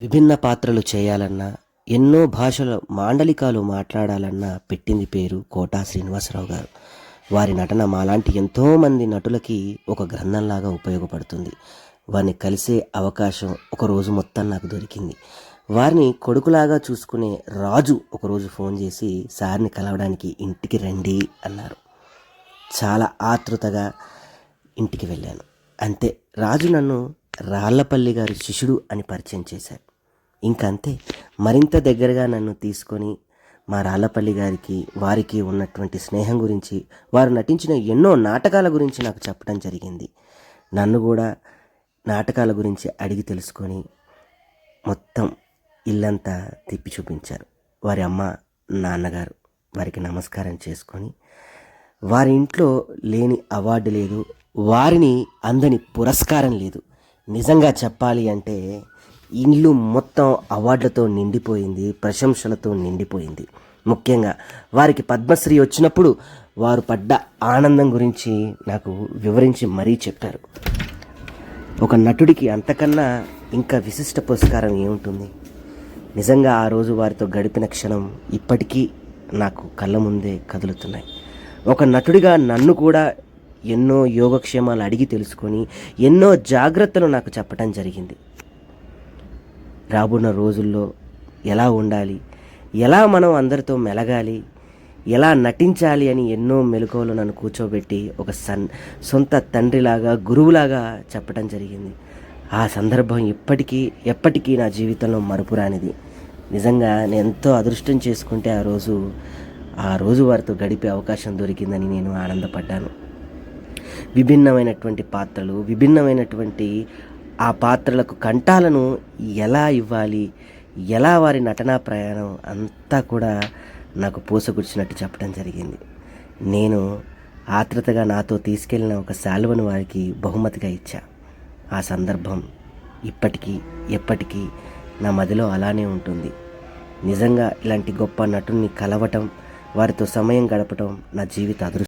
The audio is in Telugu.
విభిన్న పాత్రలు చేయాలన్నా ఎన్నో భాషల మాండలికాలు మాట్లాడాలన్నా పెట్టింది పేరు కోటా శ్రీనివాసరావు గారు. వారి నటన మాలాంటి ఎంతోమంది నటులకి ఒక గ్రంథంలాగా ఉపయోగపడుతుంది. వారిని కలిసే అవకాశం ఒకరోజు మొత్తం నాకు దొరికింది. వారిని కొడుకులాగా చూసుకునే రాజు ఒకరోజు ఫోన్ చేసి సార్ని కలవడానికి ఇంటికి రండి అన్నారు. చాలా ఆతృతగా ఇంటికి వెళ్ళాను. అంతే రాజు నన్ను రాళ్ళపల్లి గారి శిష్యుడు అని పరిచయం చేశారు. ఇంకంతే. అంతే మరింత దగ్గరగా నన్ను తీసుకొని మా రాళ్ళపల్లి గారికి వారికి ఉన్నటువంటి స్నేహం గురించి వారు నటించిన ఎన్నో నాటకాల గురించి నాకు చెప్పడం జరిగింది. నన్ను కూడా నాటకాల గురించి అడిగి తెలుసుకొని మొత్తం ఇల్లంతా తిప్పి చూపించారు. వారి అమ్మ నాన్నగారు వారికి నమస్కారం చేసుకొని వారి ఇంట్లో లేని అవార్డు లేదు వారిని అందని పురస్కారం లేదు. నిజంగా చెప్పాలి అంటే ఇల్లు మొత్తం అవార్డులతో నిండిపోయింది ప్రశంసలతో నిండిపోయింది. ముఖ్యంగా వారికి పద్మశ్రీ వచ్చినప్పుడు వారు పడ్డ ఆనందం గురించి నాకు వివరించి మరీ చెప్పారు. ఒక నటుడికి అంతకన్నా ఇంకా విశిష్ట పురస్కారం ఏముంటుంది? నిజంగా ఆ రోజు వారితో గడిపిన క్షణం ఇప్పటికీ నాకు కళ్ళ ముందే కదులుతున్నాయి. ఒక నటుడిగా నన్ను కూడా ఎన్నో యోగక్షేమాలు అడిగి తెలుసుకొని ఎన్నో జాగ్రత్తలు నాకు చెప్పడం జరిగింది. రాబోన్న రోజుల్లో ఎలా ఉండాలి? ఎలా మనం అందరితో మెలగాలి? ఎలా నటించాలి అని ఎన్నో మెలకువలు నన్ను కూర్చోబెట్టి ఒక సన్ సొంత తండ్రిలాగా గురువులాగా చెప్పడం జరిగింది. ఆ సందర్భం ఇప్పటికీ ఎప్పటికీ నా జీవితంలో మరుపురానిది నిజంగా నేను ఎంతో అదృష్టం చేసుకుంటే ఆ రోజు ఆ రోజు వారితో గడిపే అవకాశం దొరికిందని నేను ఆనందపడ్డాను. విభిన్నమైనటువంటి పాత్రలు విభిన్నమైనటువంటి ఆ పాత్రలకు కంఠాలను ఎలా ఇవ్వాలి? ఎలా వారి నటనా ప్రయాణం? అంతా కూడా నాకు పూసగుచ్చినట్టు చెప్పడం జరిగింది. నేను ఆత్రతగా నాతో తీసుకెళ్ళిన ఒక శాలువను వారికి బహుమతిగా ఇచ్చా. ఆ సందర్భం ఇప్పటికీ ఎప్పటికీ నా మదిలో అలానే ఉంటుంది. నిజంగా ఇలాంటి గొప్ప నటుని కలవటం వారితో సమయం గడపటం నా జీవిత అదృష్టం.